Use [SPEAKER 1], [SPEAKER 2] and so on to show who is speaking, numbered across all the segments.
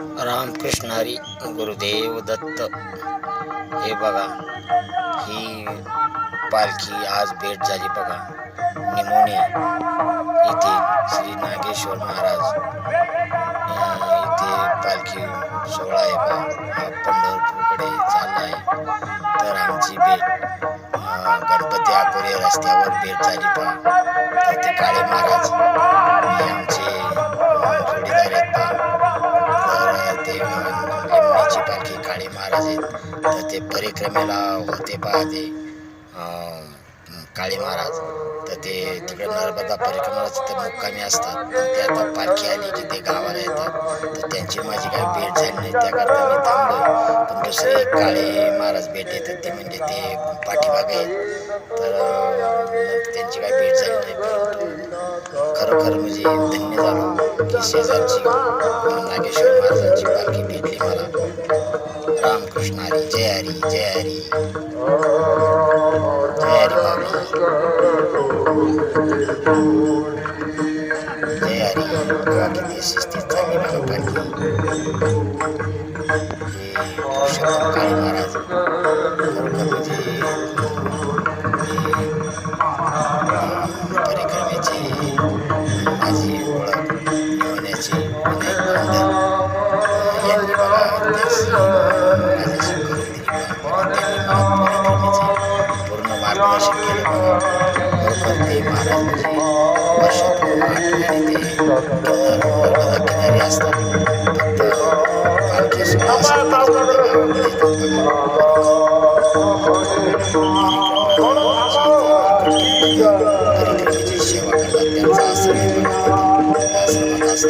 [SPEAKER 1] रामकृष्ण हरी गुरुदेव दत्त. हे बघा ही पालखी आज भेट झाली बघा. निमोने इथे श्री नागेश्वर महाराज इथे पालखी सोहळा आहे बघा. हा पंढरपूरकडे चालला आहे. तर आमची भेट गणपती आकुरे रस्त्यावर भेट झाली बघा. ते काळे महाराज तर ते परिक्रमेला होते पाहते. काळी काळे महाराज. तर ते तिकडे नर्मदा परिक्रमाला तिथे मुक्कामी असतात. ते आता पालखी आली की ते गावाला येतात. तर त्यांची माझी काही भेट झाली नाही. त्याकरता मी थांबलो. पण दुसरे एक काळे महाराज भेट येतात. ते म्हणजे ते पाठीमागे आहेत. तर त्यांची काही भेट झाली नाही. परंतु खरोखर म्हणजे धन्य झालो की शेजारची नागेश्वर महाराजांची पालखी भेटली मला. रामकृष्ण हरी जय हरी जय हरी. जय हरी माऊली. जय हरी. बघा किती शिस्तीत चालली मला पालखी. पुरुषोत्तम काळे महाराज. खरोखर শিক্ষার বরকতে মারামজি বসত আটমারিতে আটমারি আসতাম কালকে সকাল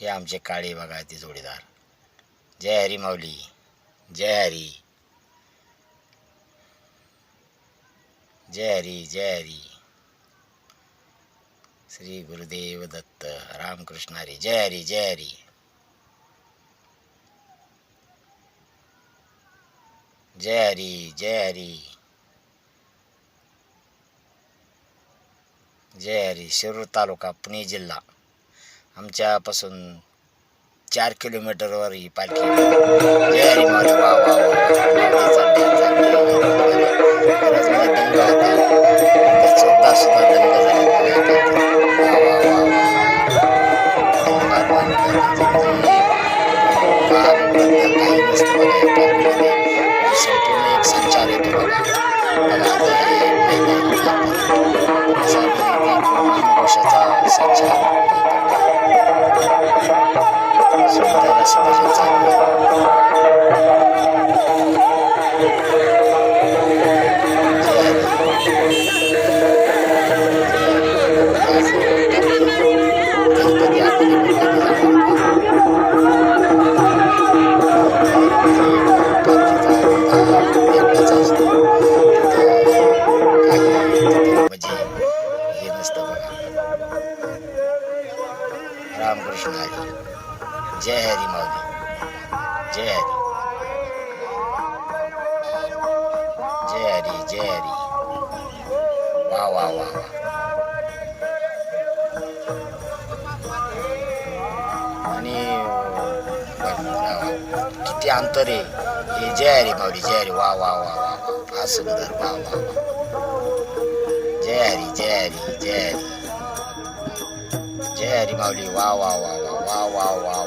[SPEAKER 1] हे आमचे काळे बघा ते जोडीदार. जय हरी माऊली. जय हरी. जय हरी जय हरी. श्री गुरुदेव दत्त रामकृष्ण हरी जय हरी जय हरी. जय हरी जय हरी. जय हरी शिरूर तालुका पुणे जिल्हा. आमच्यापासून चार किलोमीटरवर ही पालखी जय हरी माऊली वा वा दंग होता. चौदा सुद्धा दंग संपूर्ण एक संचार येतो बघा. Васі Ram Krishna. जय हरी. आज गणपती आपली मुलांनी जाणार. वेगळाच असतो. काही म्हणजे हे नसतं बघा रामकृष्ण हरी जय हरी माऊली जय हरी जय हरी जय हरी वा वा वा वा आणि अं, किती अंतर आहे हे जय हरी माऊली जय हरी वा वा वा वा वा फार सुंदर वा वा वा जय हरी जय हरी जय हरी जय हरी माऊली वा वा वा वा वा वा वा